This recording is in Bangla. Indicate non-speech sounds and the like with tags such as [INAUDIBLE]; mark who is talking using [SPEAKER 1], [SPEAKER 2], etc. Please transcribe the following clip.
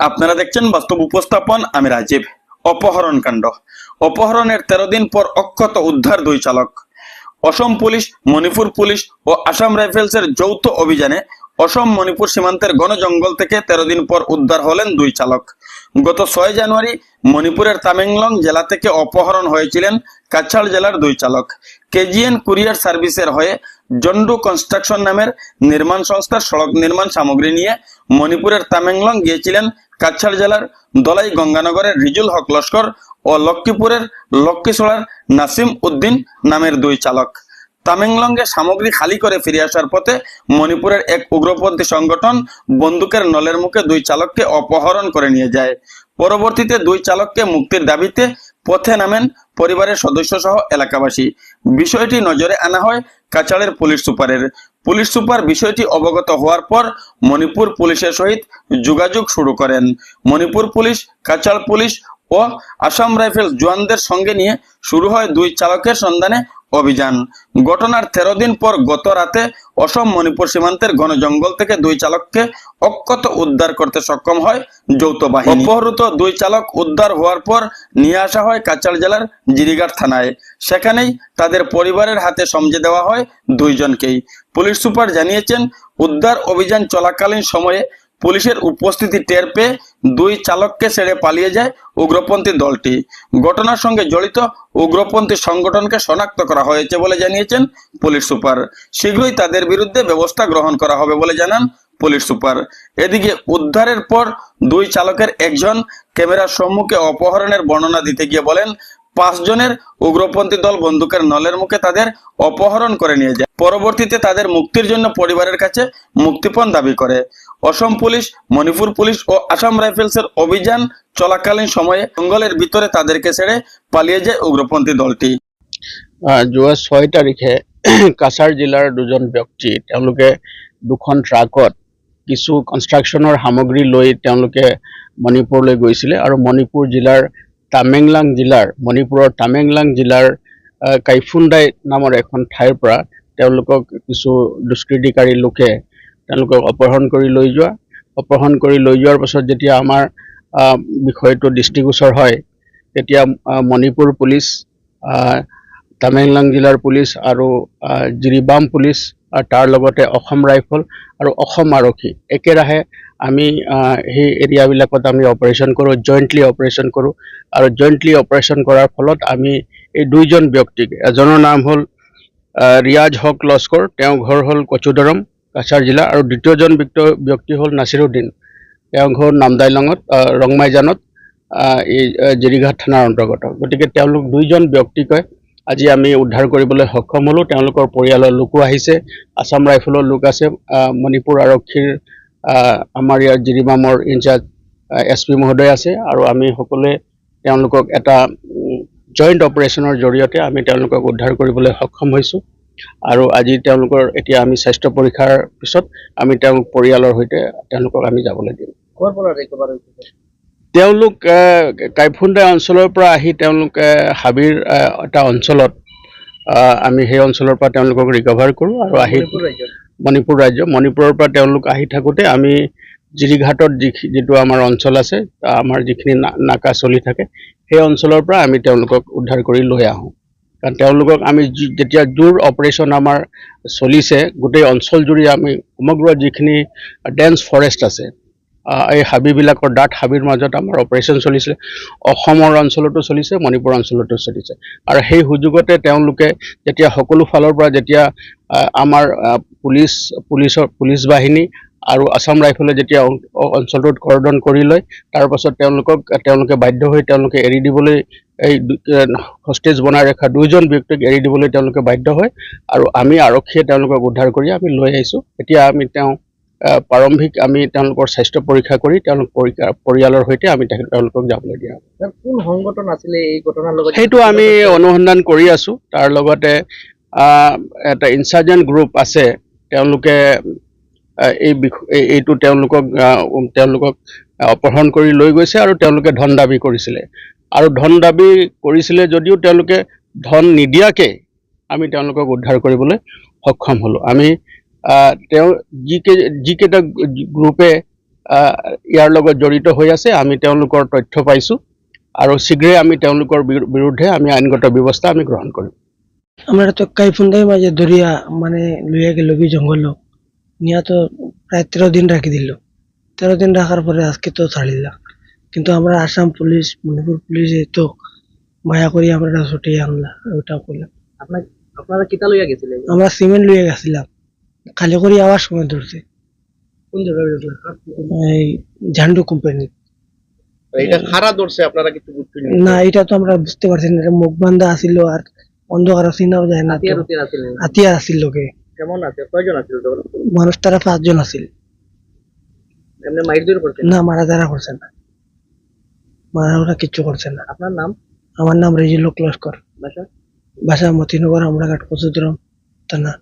[SPEAKER 1] আপনারা দেখছেন বাস্তব উপস্থাপন, আমি রাজীব। অপহরণ কাণ্ড। অপহরণের তেরো দিন পর অক্ষত উদ্ধার দুই চালক। অসম পুলিশ, মণিপুর পুলিশ ও আসাম রাইফেলসের যৌথ অভিযানে অসম, মণিপুর সীমান্তের ঘন জঙ্গল থেকে তেরো দিন পর উদ্ধার হলেন দুই চালক। গত ছয় জানুয়ারি মণিপুরের তামেংলং জেলা থেকে অপহরণ হয়েছিলেন কাছাড় জেলার দুই চালক। কেজিএন কুরিয়ার সার্ভিসের হয়ে জন্ডু কনস্ট্রাকশন নামের নির্মাণ সংস্থার সড়ক নির্মাণ সামগ্রী নিয়ে মণিপুরের তামেংলং গিয়েছিলেন কাছাড় জেলার দলাই গঙ্গানগরের রিজুল হক লস্কর ও লক্ষ্মীপুরের লক্ষ্মীছড়ার নাসিম উদ্দিন নামের দুই চালক। তামেংলংয়ে সামগ্রী খালি করে ফিরে আসার পথে মণিপুরের এক উগ্রপন্থী সংগঠন বন্দুকের নলের মুখে দুই চালককে অপহরণ করে নিয়ে যায়। পরবর্তীতে দুই চালককে মুক্তির দাবিতে পথে নামেন পরিবারের সদস্য সহ এলাকাবাসী। বিষয়টি নজরে আনা হয় কাছাড়ের পুলিশ সুপারের। পুলিশ সুপার বিষয়টি অবগত হওয়ার পর মণিপুর পুলিশের সহিত যোগাযোগ শুরু করেন। মণিপুর পুলিশ, কাচাল পুলিশ ও আসাম রাইফেলস জওয়ানদের সঙ্গে নিয়ে শুরু হয় দুই চালকের সন্ধানে অভিযান। ঘটনার তেরো দিন পর গত রাতে অসম মণিপুর সীমান্তের ঘন জঙ্গল থেকে দুই চালককে অক্ষত উদ্ধার করতে সক্ষম হয় যৌথ বাহিনী। অপহৃত দুই চালক উদ্ধার হওয়ার পর নিয়ে আসা হয় কাছাড় জেলার জিরিঘাট থানায়। সেখানেই তাদের পরিবারের হাতে সমঝে দেওয়া হয় দুইজনকেই। পুলিশ সুপার জানিয়েছেন, উদ্ধার অভিযান চলাকালীন সময়ে পুলিশের উপস্থিতি টের পেয়ে দুই চালককে ছেড়ে পালিয়ে যায় উগ্রপন্থী দলটি। ঘটনার সঙ্গে জড়িত উগ্রপন্থী সংগঠনকে শনাক্ত করা হয়েছে বলে জানিয়েছেন পুলিশ সুপার। শীঘ্রই তাদের বিরুদ্ধে ব্যবস্থা গ্রহণ করা হবে বলে জানান পুলিশ সুপার। এদিকে উদ্ধারের পর দুই চালকের একজন ক্যামেরার সম্মুখে অপহরণের বর্ণনা দিতে গিয়ে বলেন পাঁচজনের উগ্রপন্থী দল বন্দুকের নলের মুখে তাদের অপহরণ করে নিয়ে যায়। পরবর্তীতে তাদের মুক্তির জন্য পরিবারের কাছে মুক্তিপণ দাবি করে। অসম পুলিশ, মণিপুর পুলিশ ও আসাম রাইফেলসের অভিযান চলাকালীন সময়ে জঙ্গলের ভিতরে তাদেরকে ছেড়ে পালিয়ে যায় উগ্রপন্থী দলটি।
[SPEAKER 2] যোৱা ছয় তাৰিখে [CLEARS THROAT] কাছাৰ জিলাৰ দুজন ব্যক্তি, তেওঁলোকে দুখন ট্ৰাকত কিছু কনষ্ট্ৰাকশ্যনৰ সামগ্ৰী লৈ তেওঁলোকে মণিপুৰলৈ গৈছিলে আৰু মণিপুৰ জিলাৰ টামেংলাং জিলাৰ মণিপুৰৰ টামেংলাং জিলাৰ কাইফুণ্ডাই নামৰ এখন ঠাইৰ পৰা তেওঁলোকক কিছু দুষ্কৃতিকাৰী লোকে তেওঁলোকক অপহৰণ কৰি লৈ যোৱা। অপহৰণ কৰি লৈ যোৱাৰ পাছত যেতিয়া আমাৰ বিষয়টো দৃষ্টিগোচৰ হয় তেতিয়া মণিপুৰ পুলিচ টামেংলং জিলাৰ পুলিচ আৰু জিৰিবাম পুলিচ আৰু তাৰ লগতে অসম ৰাইফল আৰু অসম আৰক্ষী একেৰাহে আমি সেই এৰিয়াবিলাকত আমি অপাৰেশ্যন কৰোঁ জইণ্টলি অপাৰেশ্যন কৰোঁ। আৰু জইণ্টলি অপাৰেশ্যন কৰাৰ ফলত আমি এই দুইজন ব্যক্তিক, এজনৰ নাম হ'ল ৰিয়াজ হক লস্কৰ, তেওঁৰ ঘৰ হ'ল কচুদৰম, কাছাৰ জিলা, আৰু দ্বিতীয়জন ব্যক্তি- হ'ল নাছিৰুদ্দিন। তেওঁৰ ঘৰ নামদাইলঙত ৰংমাইজানত এই জিৰিঘাট থানাৰ অন্তৰ্গত। গতিকে তেওঁলোক দুইজন ব্যক্তিকে আজি আমি উদ্ধাৰ কৰিবলৈ সক্ষম হ'লোঁ। তেওঁলোকৰ পৰিয়ালৰ লোকো আহিছে, আছাম ৰাইফলৰ লোক আছে মণিপুৰ আৰক্ষীৰ আমাৰ ইয়াৰ জিৰিবামৰ ইনচাৰ্জ এছ পি মহোদয় আছে আৰু আমি সকলোৱে তেওঁলোকক এটা জইণ্ট অপাৰেশ্যনৰ জৰিয়তে আমি তেওঁলোকক উদ্ধাৰ কৰিবলৈ সক্ষম হৈছোঁ। আৰু আজি তেওঁলোকৰ এতিয়া আমি স্বাস্থ্য পৰীক্ষাৰ পিছত আমি তেওঁলোক পৰিয়ালৰ সৈতে তেওঁলোকক আমি যাবলৈ দিম। তেওঁলোক আহ, অঞ্চলৰ পৰা আহি তেওঁলোক হাবিৰ এটা অঞ্চলত আমি সেই অঞ্চলৰ পৰা তেওঁলোকক ৰিকভাৰ কৰোঁ আৰু আহি
[SPEAKER 3] মণিপুৰ
[SPEAKER 2] ৰাজ্য মণিপুৰৰ পৰা তেওঁলোক আহি থাকোঁতে আমি জিৰিঘাটত যি যিটো আমাৰ অঞ্চল আছে আমাৰ যিখিনি নাকা চলি থাকে, সেই অঞ্চলৰ পৰা আমি তেওঁলোকক উদ্ধাৰ কৰি লৈ আহোঁ। কাৰণ তেওঁলোকক আমি যেতিয়া জোৰ অপাৰেশ্যন আমাৰ চলিছে, গোটেই অঞ্চলজুৰি আমি সমগ্ৰ যিখিনি ডেন্স ফৰেষ্ট আছে এই হাবিবিলাকৰ ডাঠ হাবিৰ মাজত আমাৰ অপাৰেশ্যন চলিছিলে। অসমৰ অঞ্চলতো চলিছে মণিপুৰ অঞ্চলতো চলিছে। আৰু সেই সুযোগতে তেওঁলোকে যেতিয়া সকলো ফালৰ পৰা যেতিয়া আমাৰ পুলিচ পুলিচৰ পুলিচ বাহিনী আৰু আছাম ৰাইফলে যেতিয়া অঞ্চলটোত কৰ্ডন কৰি লয় তাৰ পাছত তেওঁলোকক তেওঁলোকে বাধ্য হৈ তেওঁলোকে এৰি দিবলৈ এই হষ্টেজ বনাই ৰখা দুইজন ব্যক্তিক এৰি দিবলৈ তেওঁলোকে বাধ্য হয়। আৰু আমি আৰক্ষীয়ে তেওঁলোকক উদ্ধাৰ কৰি আমি লৈ আহিছোঁ। এতিয়া আমি তেওঁ প্ৰাৰম্ভিক আমি তেওঁলোকৰ স্বাস্থ্য পৰীক্ষা কৰি তেওঁলোক পৰীক্ষা পৰিয়ালৰ সৈতে আমি তেওঁলোকক যাবলৈ দিয়া।
[SPEAKER 3] কোন সংগঠন আছিলে এই ঘটনাৰ লগত?
[SPEAKER 2] সেইটো আমি অনুসন্ধান কৰি আছো। তাৰ লগতে এটা ইনচাৰ্জেণ্ট গ্ৰুপ আছে। তেওঁলোকে এই এইটো তেওঁলোকক তেওঁলোকক অপহৰণ কৰি লৈ গৈছে আৰু তেওঁলোকে ধন দাবি কৰিছিলে। আৰু ধন দাবি কৰিছিলে যদিও তেওঁলোকে ধন নিদিয়াকে আমি তেওঁলোকক উদ্ধাৰ কৰিবলৈ সক্ষম হ'লোঁ। আমি তেওঁ যিকে যিকেইটা গ্ৰুপে ইয়াৰ লগত জড়িত হৈ আছে আমি তেওঁলোকৰ তথ্য পাইছোঁ আৰু শীঘ্ৰেই আমি তেওঁলোকৰ বিৰু- বিৰুদ্ধে আমি আইনগত ব্যৱস্থা আমি গ্ৰহণ কৰিম।
[SPEAKER 4] আমরা তো কাইফুন্দাই মাঝে ধরিয়া মানে লইয়া গেল বি জঙ্গল নিয়া তো প্রায় তেরো দিন রাখি দিল। তেরো দিন রাখার পরে আজকে তো ছাড়িলা কিন্তু আমরা আসাম পুলিশ মণিপুর পুলিশে তো মায়া করি আমরা ছুটিয়ে আনলা ওটা করলাম
[SPEAKER 3] আপনার আপনারা কিতা লইয়া গেছিলেন
[SPEAKER 4] আমরা সিমেন্ট লইয়া গেছিলাম খালি করে আওয়ার সময় ধরছে।
[SPEAKER 3] কোন
[SPEAKER 4] এই ঝান্ডু কোম্পানি
[SPEAKER 3] এটা খারা ধরছে আপনারা কিছু বুঝছেন
[SPEAKER 4] না এটা তো আমরা বুঝতে পারছি না মুখ বান্ধা আসিল আর অন্ধকার চিনাও যায় না
[SPEAKER 3] হাতিয়ার
[SPEAKER 4] আসিল। লোকে।
[SPEAKER 3] কেমন আছে? কয়জন আছিল
[SPEAKER 4] মানুষ তারা পাঁচজন আছিল।
[SPEAKER 3] এমনি মাইর দূর করছেন
[SPEAKER 4] না মারা যারা করছে না। মারা ওরা কিচ্ছু করছে না।
[SPEAKER 3] আপনার নাম?
[SPEAKER 4] আমার নাম রেজিল লস্কর
[SPEAKER 3] বাসা?
[SPEAKER 4] বাসা মতিনগর আমরাঘাট কচুদ্রম থানা।